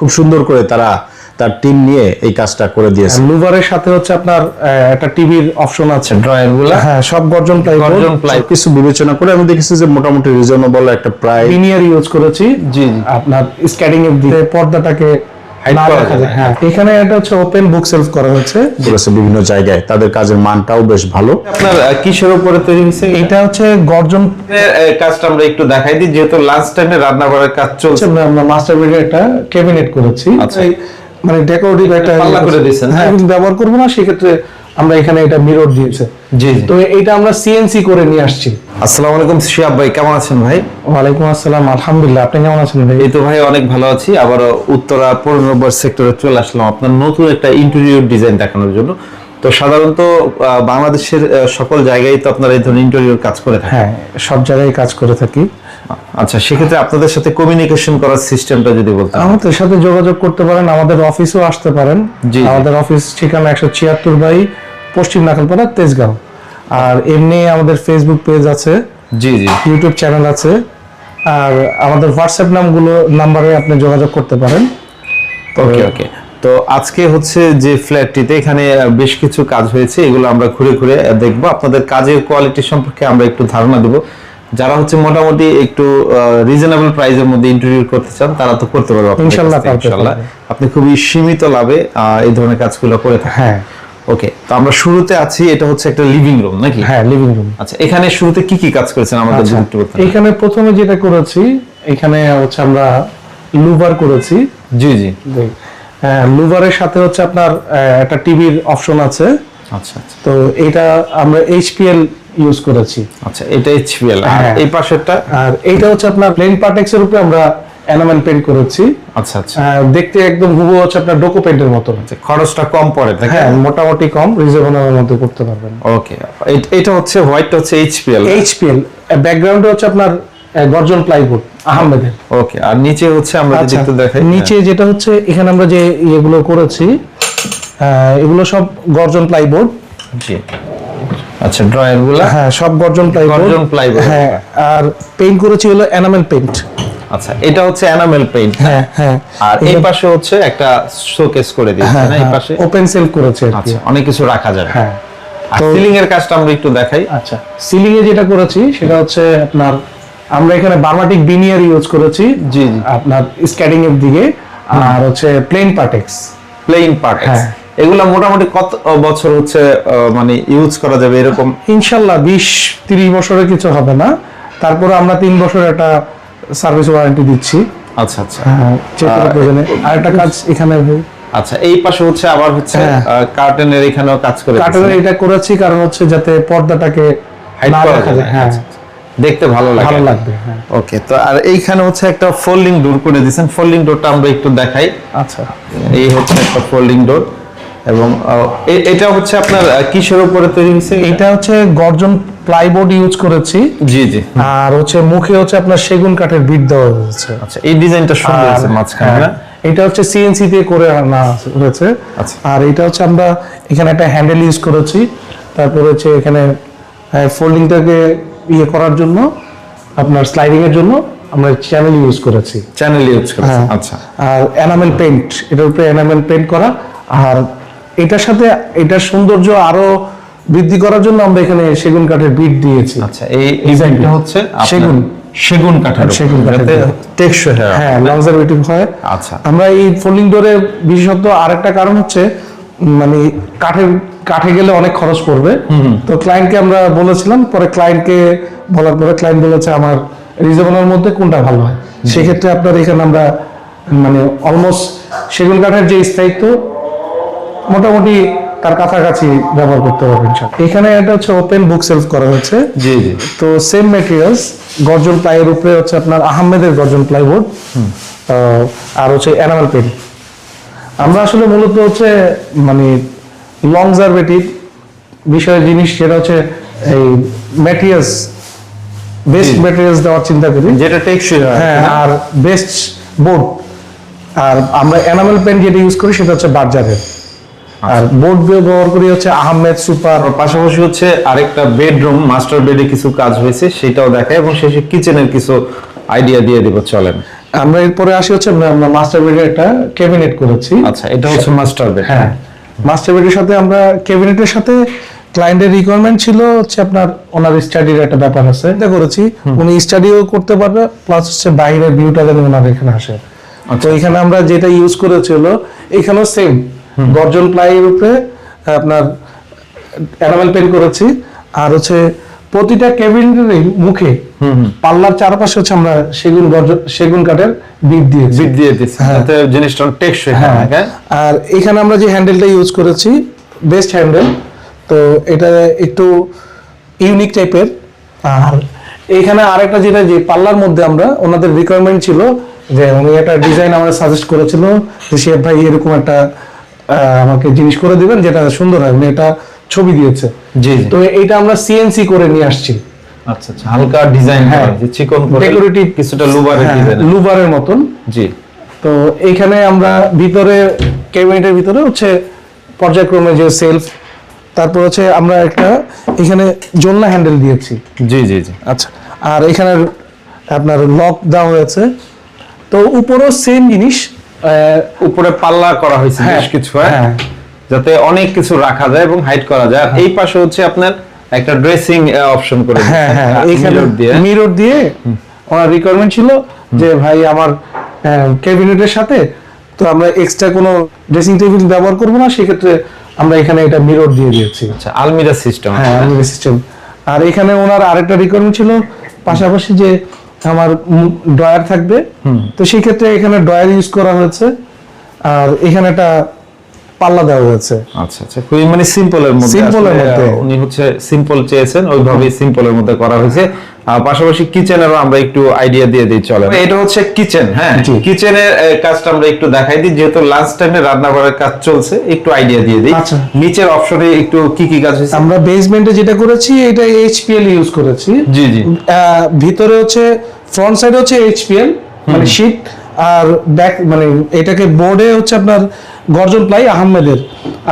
খুব সুন্দর করে তারা তার টিম নিয়ে এই কাজটা করে দিয়েছে। লুভারের সাথে হচ্ছে আপনার আহ, একটা টিভির অপশন আছে। ড্রয়ারগুলো হ্যাঁ সব গর্জন প্লাই গর্জন প্লাই কিছু বিবেচনা করে আমি দেখেছি যে মোটামুটি রিজনেবল একটা প্রায় লিনিয়ার ইউজ করেছি। জি, জি। আপনার স্ক্যানিং এর দিকে পর্দাটাকে হ্যাঁ। এখানে এটা হচ্ছে ওপেন বুক সেলফ করা করেছে বিভিন্ন জায়গায়। তাদের কাজের মানটাও বেশ ভালো। আপনার কিসের উপরে তৈরি হয়েছে এটা? হচ্ছে গর্জন কাজটা আমরা একটু দেখাই দিই যেহেতু লাঞ্চ টাইমে রান্না করার কাজ চলছে। আমরা- আমরা মাস্টার বেডের একটা ক্যাবিনেট করেছি। আচ্ছা। মানে ডেকোরেটিভ একটা পাল্লা করে দিয়েছেন, হ্যাঁ হ্যাঁ। ব্যবহার করব না সেক্ষেত্রে আমরা এখানে এটা মিরর দিয়েছে। জি জি। তো এইটা আমরা সিএনসি করে নিয়ে আসছি। আসসালামু আলাইকুম শিয়াব ভাই কেমন আছেন ভাই? ওয়ালাইকুম আসসালাম আলহামদুলিল্লাহ আপনি কেমন আছেন ভাই? এই তো ভাই অনেক ভালো আছি। আবার উত্তরা পনেরো নম্বর সেক্টরে চলে আসলাম আপনার নতুন একটা ইন্টেরিয়র ডিজাইন দেখানোর জন্য। তো সাধারণত বাংলাদেশের সকল জায়গায় তো আপনারা এই ধরনের ইন্টেরিয়র কাজ করে থাকেন। হ্যাঁ সব জায়গায় কাজ করে থাকি। আচ্ছা সেক্ষেত্রে আপনাদের সাথে কমিউনিকেশন করার সিস্টেমটা যদি বলতেন। আমাদের সাথে যোগাযোগ করতে পারেন আমাদের অফিসেও আসতে পারেন। আমাদের অফিস ঠিকানা একশো ছিয়াত্তর বাই পশ্চিম নাকালপাড়া তেজগাঁও। আর এমনি আমাদের ফেসবুক পেজ আছে। জি জি। ইউটিউব চ্যানেল আছে। আর আমাদের হোয়াটসঅ্যাপ নামগুলো নাম্বারে আপনি যোগাযোগ করতে পারেন। ওকে ওকে তো আজকে হচ্ছে যে ফ্ল্যাটটিতে এখানে বেশ কিছু কাজ হয়েছে এগুলো আমরা ঘুরে ঘুরে দেখব। আপনাদের কাজের কোয়ালিটি সম্পর্কে আমরা একটু ধারণা দেবো। যারা হচ্ছে মোটামুটি একটু রিজনেবল প্রাইসের মধ্যে ইন্টারভিউ করতে চান তারা তো করতে পারবে ইনশাল্লাহ পারবে। আপনি খুবই সীমিত লাভে এই ধরনের কাজগুলো করে থাকেন। হ্যাঁ। ওকে তো আমরা শুরুতে আছি এটা হচ্ছে একটা লিভিং রুম নাকি? হ্যাঁ লিভিং রুম আচ্ছা এখানে শুরুতে কি কি কাজ করেছেন আমাদের আচ্ছা যদি একটু বলতেন এখানে প্রথমে যেটা করেছি এখানে হচ্ছে আমরা লুভার করেছি। জি জি। হ্যাঁ, লুভারের সাথে হচ্ছে আপনার একটা টিভির অপশন আছে। আচ্ছা আচ্ছা। তো এটা আমরা এইচপিএল ইউজ করেছি। আচ্ছা এটা এইচপিএল আর হ্যাঁ। এই পাশেরটা? আর এইটা হচ্ছে আপনার প্লেন পার্টেক্স এর উপরে আমরা এনামেল পেন্ট করেছি। আচ্ছা আচ্ছা। দেখতে একদম হুবহু হচ্ছে আপনার ডোকো পেন্টের মতো খরচটা কম পড়ে হ্যাঁ মোটামুটি কম রিজনেবলের মধ্যে করতে পারবেন। ওকে এটা হচ্ছে হোয়াইটটা হচ্ছে এইচপিএল এইচপিএল ব্যাকগ্রাউন্ডে হচ্ছে আপনার গর্জন প্লাইবোর্ড আহমেদের। ওকে আর নিচে হচ্ছে আমরা যদি আচ্ছা দেখাই নিচে যেটা হচ্ছে এখানে আমরা যে ইয়েগুলো করেছি এগুলো সব গর্জন প্লাইবোর্ড হ্যাঁ, জি। আচ্ছা ড্রয়ারগুলা? হ্যাঁ সব গর্জন প্লাইবোর্ড গর্জন plywood। হ্যাঁ আর পেইন্ট করেছি হলো এনামেল পেইন্ট আচ্ছা এটা হচ্ছে এনামেল পেইন্ট হ্যাঁ? হ্যাঁ আর এই পাশে হচ্ছে একটা শোকেস করে দিয়েছে হ্যাঁ না? এই পাশে ওপেন সেল করেছে আচ্ছা অনেক কিছু রাখা যাবে। হ্যাঁ। আর সিলিং এর কাজটা আমরা একটু দেখাই। আচ্ছা সিলিং এ যেটা করেছি সেটা হচ্ছে আপনার আমরা এখানে বার্মাটিক বিনিয়ার ইউজ করেছি জি, জি। আপনার এর দিকে আর হচ্ছে প্লেন পার্টেক্স প্লেন পার্ট হ্যাঁ। এগুলা মোটামুটি কত বছর হচ্ছে মানে ইউজ করা যাবে এরকম? ইনশাল্লাহ বিশ তিরিশ বছরের কিছু হবে না। তারপরে আমরা তিন বছর একটা সার্ভিস ওয়ারেন্টি দিচ্ছি। আচ্ছা আচ্ছা। হ্যাঁ, আহ, প্রয়োজনে। আর একটা কাজ এখানে আচ্ছা এই পাশে হচ্ছে আবার হচ্ছে হ্যাঁ। কার্টেনের এখানেও কাজ করে কার্টনের এটা করেছি কারণ হচ্ছে যাতে পর্দাটাকে না করা যায়। হ্যাঁ। আচ্ছা, দেখতে ভালো লাগে। ভালো লাগবে হ্যাঁ। ওকে তো আর এইখানে হচ্ছে একটা ফোল্ডিং ডোর করে দিয়েছেন। ফোল্ডিং ডোরটা আমরা একটু দেখাই। আচ্ছা। এই হচ্ছে একটা ফোল্ডিং ডোর এবং এটা হচ্ছে আপনার কিসের উপরে তৈরি হয়েছে? এটা হচ্ছে গর্জন প্লাইবোর্ড ইউজ করেছি। জি জি। আর হচ্ছে মুখে হচ্ছে আপনার সেগুন কাঠের বিট দেওয়া হয়েছে। আচ্ছা এই ডিজাইনটা সুন্দর আছে মাঝখানে হ্যাঁ, না এটা হচ্ছে সিএনসি দিয়ে করে আনা হয়েছে। আচ্ছা। আর এটা হচ্ছে আমরা এখানে একটা হ্যান্ডেল ইউজ করেছি। তারপর হচ্ছে এখানে ফোল্ডিংটাকে ইয়ে করার জন্য আপনার স্লাইডিং এর জন্য আমরা চ্যানেল ইউজ করেছি। চ্যানেল ইউজ করেছে হ্যাঁ। আচ্ছা। আর এনামেল পেইন্ট এটার উপরে এনামেল পেইন্ট করা। আর এটার সাথে এটার সৌন্দর্য আরও বৃদ্ধি করার জন্য আমরা এখানে সেগুন কাঠের বিট দিয়েছি। আচ্ছা এই এই Design বিটটা। টা। হচ্ছে সেগুন। সেগুন কাঠের সেগুন কাঠের টেকসই হয়। হ্যাঁ। কনজারভেটিভ হয়। আচ্ছা। আমরা এই ফোল্ডিং ডোরের বিশেষত আরেকটা কারণ হচ্ছে মানে কাঠের কাঠে গেলে অনেক খরচ পড়বে। তো ক্লায়েন্টকে আমরা বলেছিলাম পরে ক্লায়েন্টকে বলার পরে ক্লায়েন্ট বলেছে আমার রিজনেবলের মধ্যে কোনটা ভালো হয়? সেক্ষেত্রে আপনার এখানে আমরা মানে অলমোস্ট সেগুন কাঠের যে স্থায়িত্ব মোটামুটি তার কাছাকাছি ব্যবহার করতে পারবেন। এখানে এটা হচ্ছে ওপেন বুক সেলফ করা হয়েছে। জি জি। তো সেম মেটেরিয়ালস গর্জন প্লাইয়ের উপরে হচ্ছে আপনার আহমেদের গর্জন প্লাইবোর্ড আর হচ্ছে এনামেল পেন আমরা আসলে মূলত হচ্ছে মানে লংজারভেটিভ বিষয়ের জিনিস সেটা হচ্ছে এই ম্যাটেরিয়ালস বেস্ট। ম্যাটেরিয়ালস দেওয়ার চিন্তা করি। যেটা টেকসই হয় হ্যাঁ আর বেস্ট বোর্ড আর আমরা এনামেল পেন যেটা ইউজ করি সেটা হচ্ছে বার্জারের আর বোর্ড ব্যবহার করি হচ্ছে আহমেদ সুপার। পাশাপাশি হচ্ছে আরেকটা বেডরুম মাস্টার বেডে কিছু কাজ হয়েছে সেটাও দেখায় এবং শেষে কিচেনের কিছু আইডিয়া দিয়ে দিব চলেন। আমরা এরপরে আসি হচ্ছে মাস্টার বেডে একটা ক্যাবিনেট করেছি। আচ্ছা এটা হচ্ছে মাস্টার বেড। হ্যাঁ মাস্টার বেডের সাথে আমরা ক্যাবিনেটের সাথে ক্লায়েন্টের রিকোয়ারমেন্ট ছিল হচ্ছে আপনার ওনার স্টাডির একটা ব্যাপার আছে এটা করেছি। উনি স্টাডিও করতে পারবে প্লাস হচ্ছে বাইরের ভিউটা যেন ওনার এখানে আসে। তো এখানে আমরা যেটা ইউজ করেছি হলো এখানেও সেম গর্জন প্লাইয়ের উপরে আপনার অ্যানামেল পেন্ট করেছি। আর হচ্ছে প্রতিটা ক্যাবিনেটের মুখে পাল্লার চারপাশে হচ্ছে আমরা সেগুন সেগুন কাঠের বিট দিয়েছি। বিট দিয়ে দিচ্ছে যাতে জিনিসটা টেকসই হয় হ্যাঁ। হ্যাঁ? আর এখানে আমরা যে হ্যান্ডেলটা ইউজ করেছি বেস্ট হ্যান্ডেল তো এটা একটু ইউনিক টাইপের আর এইখানে আরেকটা যেটা যে পাল্লার মধ্যে আমরা ওনাদের রিকোয়ারমেন্ট ছিল যে উনি একটা ডিজাইন আমরা সাজেস্ট করেছিল যে শেফ ভাই এরকম একটা আমাকে জিনিস করে দিবেন যেটা সুন্দর হয়। এটা ছবি দিয়েছে। জি তো এটা আমরা সিএনসি করে নিয়ে আসছি। আচ্ছা আচ্ছা। হালকা ডিজাইন হ্যাঁ। চিকন করে Decorative কিছুটা লুবারের হ্যাঁ, লুবারের মতন। জি। তো এইখানে আমরা ভিতরে ক্যাবিনেটের ভিতরে হচ্ছে পর্যায়ক্রমে যে সেলফ তারপর হচ্ছে আমরা একটা এখানে জোলনা হ্যান্ডেল দিয়েছি। জি জি জি। আচ্ছা। আর এখানে আপনার লক দেওয়া হয়েছে। তো উপরেও সেম জিনিস উপরে পাল্লা করা হয়েছে হ্যাঁ, বেশ কিছু হ্যাঁ? হ্যাঁ। যাতে অনেক কিছু রাখা যায় এবং হাইড করা যায়। আর এই পাশে হচ্ছে আপনার একটা ড্রেসিং অপশন করে হ্যাঁ হ্যাঁ এইখানে দিয়ে। মিরর দিয়ে ওনার রিকোয়ারমেন্ট ছিল যে ভাই আমার ক্যাবিনেটের সাথে তো আমরা এক্সট্রা কোনো ড্রেসিং টেবিল ব্যবহার করব না সেক্ষেত্রে আমরা এখানে এটা মিরর দিয়ে দিয়েছি। আচ্ছা আলমিরা সিস্টেম হ্যাঁ আলমিরা সিস্টেম আর এখানে ওনার আরেকটা রিকোয়ারমেন্ট ছিল পাশাপাশি যে আমার ডয়ার থাকবে। তো সেই ক্ষেত্রে এখানে ডয়ার ইউজ করা হয়েছে। আর এখানে একটা পাল্লা দেওয়া হয়েছে। আচ্ছা আচ্ছা। খুবই মানে সিম্পলের মধ্যে সিম্পলের মধ্যে। উনি হচ্ছে সিম্পল চেয়েছেন। ওইভাবে সিম্পলের মধ্যে করা হয়েছে। পাশাপাশি কিচেনেরও আমরা একটু আইডিয়া দিয়ে দিই চলে এটা হচ্ছে কিচেন হ্যাঁ। কিচেনের কাজটা আমরা একটু দেখাই দিই যেহেতু লাঞ্চ টাইমে রান্না করার কাজ চলছে একটু আইডিয়া দিয়ে দিই। আচ্ছা। নিচের অপশনে একটু কি কি কাজ হয়েছে? আমরা বেসমেন্টে যেটা করেছি এটা এইচপিএল ইউজ করেছি। জি জি। ভিতরে হচ্ছে ফ্রন্ট সাইড হচ্ছে এইচপিএল মানে শীট আর ব্যাক মানে এটাকে বোর্ডে হচ্ছে আপনার গর্জন প্লাই আহমেদের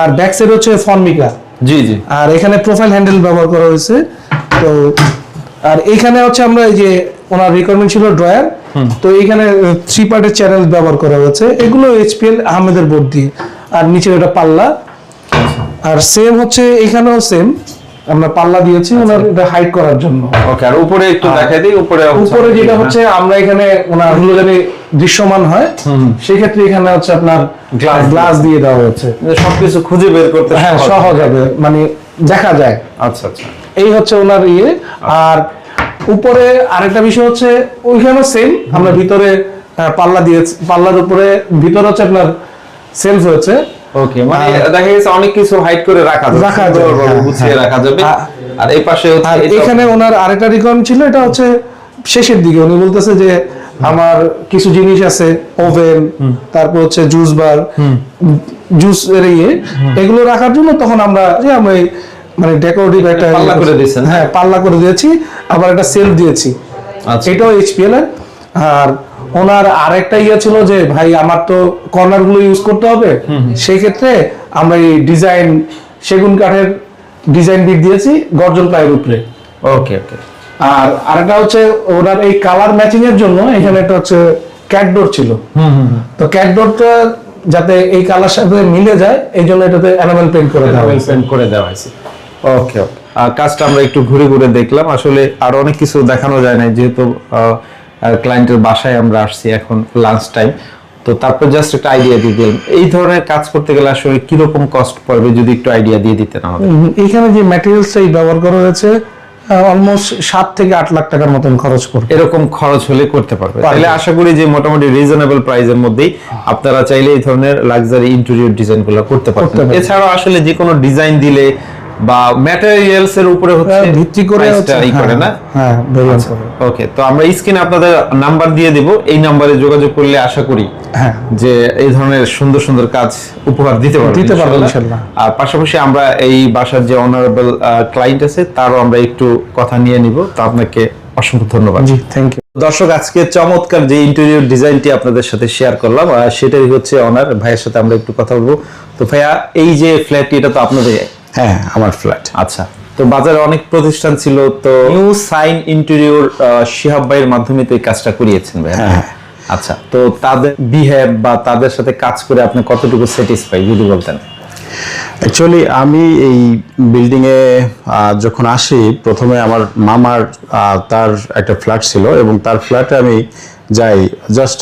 আর ব্যাক সাইড হচ্ছে ফর্মিকা জি জি। আর এখানে প্রোফাইল হ্যান্ডেল ব্যবহার করা হয়েছে। তো আর এখানে হচ্ছে আমরা এই যে ওনার রিকোয়ারমেন্ট ছিল ড্রয়ার তো এখানে থ্রি পার্টের চ্যানেল ব্যবহার করা হয়েছে। এগুলো এইচপিএল আহমেদের বোর্ড দিয়ে। আর নিচে ওটা পাল্লা। আর সেম হচ্ছে এখানেও সেম আমরা পাল্লা দিয়েছি ওনার এটা হাইড করার জন্য। ওকে আর উপরে একটু দেখাই দিই উপরে উপরে যেটা হচ্ছে আমরা এখানে ওনারগুলো জানি দৃশ্যমান হয়। সেই ক্ষেত্রে এখানে হচ্ছে আপনার গ্লাস দিয়ে। দেওয়া হয়েছে। যে সবকিছু খুঁজে বের করতে হ্যাঁ। সহজ হবে। মানে দেখা যায়। আচ্ছা আচ্ছা। এই হচ্ছে ওনার ইয়ে। আর উপরে আরেকটা বিষয় হচ্ছে ওইখানেও সেম আমরা ভিতরে পাল্লা দিয়েছি পাল্লার উপরে ভিতরে হচ্ছে আপনার সেলফ হয়েছে। ওকে মানে দেখা গেছে অনেক কিছু হাইড করে রাখা যাবে রাখা যাবে, হ্যাঁ, গুছিয়ে হ্যাঁ। রাখা যাবে। আর এই পাশে হচ্ছে এখানে ওনার আরেকটা রিকোয়ারমেন্ট ছিল এটা হচ্ছে শেষের দিকে। উনি বলতেছে যে আমার কিছু জিনিস আছে ওভেন তারপর হচ্ছে জুস বার জুস এর ইয়ে এগুলো রাখার জন্য তখন আমরা আমরা মানে ডেকোরেটিভ একটা পাল্লা করে দিয়েছেন। হ্যাঁ পাল্লা করে দিয়েছি আবার একটা সেলফ দিয়েছি। আচ্ছা। এটাও এইচপিএল এর। আর ওনার আরেকটা ইয়ে ছিল যে ভাই আমার তো কর্নারগুলো ইউজ করতে হবে। সেই ক্ষেত্রে আমরা এই ডিজাইন সেগুন কাঠের ডিজাইন বিট দিয়েছি গর্জন প্লাইয়ের উপরে। ওকে ওকে আর আরেকটা হচ্ছে ওনার এই কালার ম্যাচিং এর জন্য এখানে একটা হচ্ছে ক্যাটডোর ছিল। তো ক্যাটডোরটা যাতে এই কালার সাথে মিলে যায় এই জন্য এটাতে অ্যানামেল পেইন্ট করে দেওয়া হয়েছে। পেন্ট করে দেওয়া হয়েছে। ওকে কাজটা আমরা একটু ঘুরে ঘুরে দেখলাম। আসলে আরও অনেক কিছু দেখানো যায় না যেহেতু ক্লায়েন্টের বাসায় আমরা আসছি এখন লাঞ্চ টাইম তো তারপর জাস্ট একটা আইডিয়া দিয়ে দিলাম এই ধরনের কাজ করতে গেলে আসলে কীরকম কস্ট পড়বে যদি একটু আইডিয়া দিয়ে দিতেন আমাদের। এখানে যে ম্যাটেরিয়ালসটাই ব্যবহার করা হয়েছে অলমোস্ট সাত থেকে আট লাখ টাকার মতন খরচ করবে এরকম খরচ হলে করতে পারবে। তাহলে আশা করি যে মোটামুটি রিজনেবল প্রাইসের মধ্যেই আপনারা চাইলে এই ধরনের লাক্সারি ইন্টেরিয়র ডিজাইনগুলো করতে পারবেন করতে পারবেন। এছাড়াও আসলে যে কোনো ডিজাইন দিলে বা ম্যাটেরিয়ালস এর উপরে হচ্ছে ভিত্তি করে হচ্ছে করে না? হ্যাঁ ভেরিয়েন্ট করে। ওকে তো আমরা স্ক্রিনে আপনাদের নাম্বার দিয়ে দিব। এই নাম্বারে যোগাযোগ করলে আশা করি হ্যাঁ। যে এই ধরনের সুন্দর সুন্দর কাজ উপহার দিতে পারবেন দিতে পারব। ইনশাআল্লাহ। আর পাশাপাশি আমরা এই বাসার যে অনারেবল ক্লায়েন্ট আছে তারও আমরা একটু কথা নিয়ে নিব। তো আপনাকে অসংখ্য ধন্যবাদ। জি থ্যাংক ইউ দর্শক আজকে চমৎকার যে ইন্টেরিয়র ডিজাইনটি আপনাদের সাথে শেয়ার করলাম সেটাই হচ্ছে অনার ভাইয়ের সাথে আমরা একটু কথা বলব। তো ভাইয়া এই যে ফ্ল্যাটটি এটা তো আপনাদের হ্যাঁ আমার ফ্ল্যাট আচ্ছা তো বাজারে অনেক প্রতিষ্ঠান ছিল তো নিউ সাইন ইন্টেরিয়র শিহাব ভাইয়ের মাধ্যমে তো এই কাজটা করিয়েছেন ভাইয়া হ্যাঁ আচ্ছা তো তাদের বিহেভ বা তাদের সাথে কাজ করে আপনি কতটুকু স্যাটিসফাই যদি বলতেন? অ্যাকচুয়ালি আমি এই বিল্ডিংয়ে যখন আসি প্রথমে আমার মামার আহ, তার একটা ফ্ল্যাট ছিল এবং তার ফ্ল্যাটে আমি যাই জাস্ট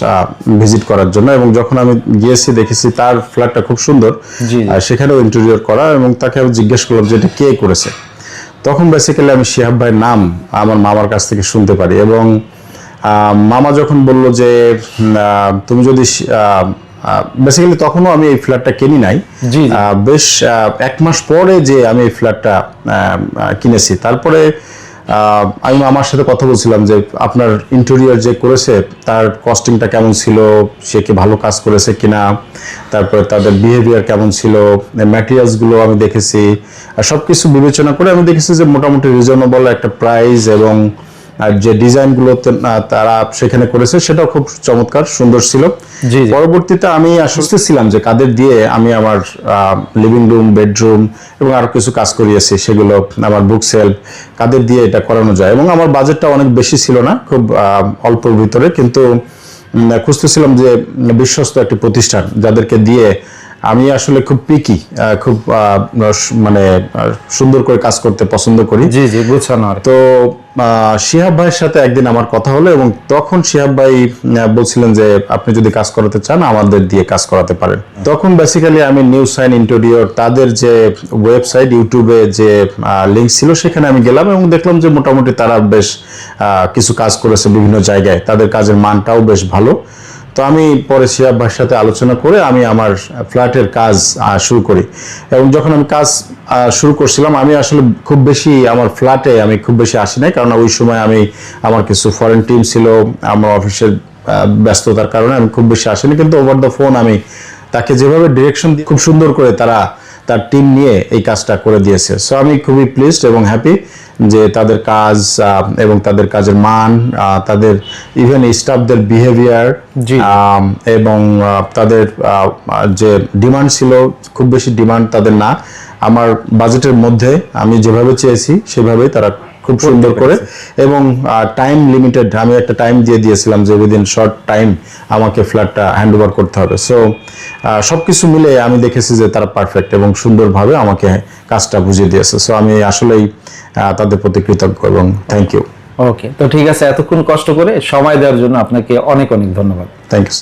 ভিজিট করার জন্য। এবং যখন আমি গিয়েছি দেখেছি তার ফ্ল্যাটটা খুব সুন্দর। আর সেখানেও ইন্টেরিয়র করা এবং তাকে আমি জিজ্ঞেস করলাম যে এটা কে করেছে? তখন বেসিক্যালি আমি শিহাব ভাইয়ের নাম আমার মামার কাছ থেকে শুনতে পারি এবং মামা যখন বলল যে তুমি যদি বেসিক্যালি তখনও আমি এই ফ্ল্যাটটা কিনি নাই। বেশ এক মাস পরে যে আমি এই ফ্ল্যাটটা কিনেছি। তারপরে আমি আমার সাথে কথা বলছিলাম যে আপনার ইন্টেরিয়র যে করেছে, তার কস্টিংটা কেমন ছিল? সে কি ভালো কাজ করেছে কিনা? তারপরে তাদের বিহেভিয়ার কেমন ছিল? ম্যাটেরিয়ালসগুলো আমি দেখেছি। আর সব কিছু বিবেচনা করে আমি দেখেছি যে মোটামুটি রিজনেবল একটা প্রাইস এবং আর যে ডিজাইনগুলো তারা সেখানে করেছে সেটাও খুব চমৎকার সুন্দর ছিল। পরবর্তীতে আমি আসতে ছিলাম যে কাদের দিয়ে আমি আমার লিভিং রুম বেডরুম এবং আরও কিছু কাজ করিয়েছি সেগুলো আমার বুক সেলফ কাদের দিয়ে এটা করানো যায় এবং আমার বাজেটটা অনেক বেশি ছিল না খুব অল্পর ভিতরে কিন্তু খুঁজতেছিলাম যে বিশ্বস্ত একটি প্রতিষ্ঠান যাদেরকে দিয়ে আমি আসলে খুব পিকি খুব মানে সুন্দর করে কাজ করতে পছন্দ করি। জি জি গুছানো তো শিহাব ভাইয়ের সাথে একদিন আমার কথা হলো এবং তখন শিহাব ভাই বলছিলেন যে আপনি যদি কাজ করাতে চান আমাদের দিয়ে কাজ করাতে পারেন। তখন বেসিক্যালি আমি নিউ সাইন ইন্টেরিয়র তাদের যে ওয়েবসাইট ইউটিউবে যে লিঙ্ক ছিল সেখানে আমি গেলাম এবং দেখলাম যে মোটামুটি তারা বেশ কিছু কাজ করেছে বিভিন্ন জায়গায়। তাদের কাজের মানটাও বেশ ভালো। তো আমি পরে শিয়াব ভাইয়ের সাথে আলোচনা করে আমি আমার ফ্ল্যাটের কাজ শুরু করি। এবং যখন আমি কাজ শুরু করছিলাম, আমি আসলে খুব বেশি আমার ফ্ল্যাটে আমি খুব বেশি আসি নাই, কারণ ওই সময় আমি আমার কিছু ফরেন টিম ছিল, আমার অফিসের ব্যস্ততার কারণে আমি খুব বেশি আসিনি কিন্তু ওভার দ্য ফোন আমি তাকে যেভাবে ডিরেকশন খুব সুন্দর করে তারা তার টিম নিয়ে এই কাজটা করে দিয়েছে। সো আমি খুবই প্লিজড এবং হ্যাপি যে তাদের কাজ এবং তাদের কাজের মান তাদের ইভেন স্টাফদের বিহেভিয়ার এবং তাদের যে ডিমান্ড ছিল খুব বেশি ডিমান্ড তাদের না। আমার বাজেটের মধ্যে আমি যেভাবে চেয়েছি সেভাবেই তারা খুব সুন্দর করে। এবং টাইম লিমিটেড আমি একটা টাইম দিয়ে দিয়েছিলাম যে উইদিন শর্ট টাইম আমাকে ফ্ল্যাটটা হ্যান্ড ওভার করতে হবে। সো সবকিছু মিলে আমি দেখেছি যে তারা পারফেক্ট এবং সুন্দরভাবে আমাকে কাজটা বুঝিয়ে দিয়েছে। সো আমি আসলেই তাদের প্রতি কৃতজ্ঞ এবং থ্যাংক ইউ ওকে তো ঠিক আছে এতক্ষণ কষ্ট করে সময় দেওয়ার জন্য আপনাকে অনেক অনেক ধন্যবাদ। Thank you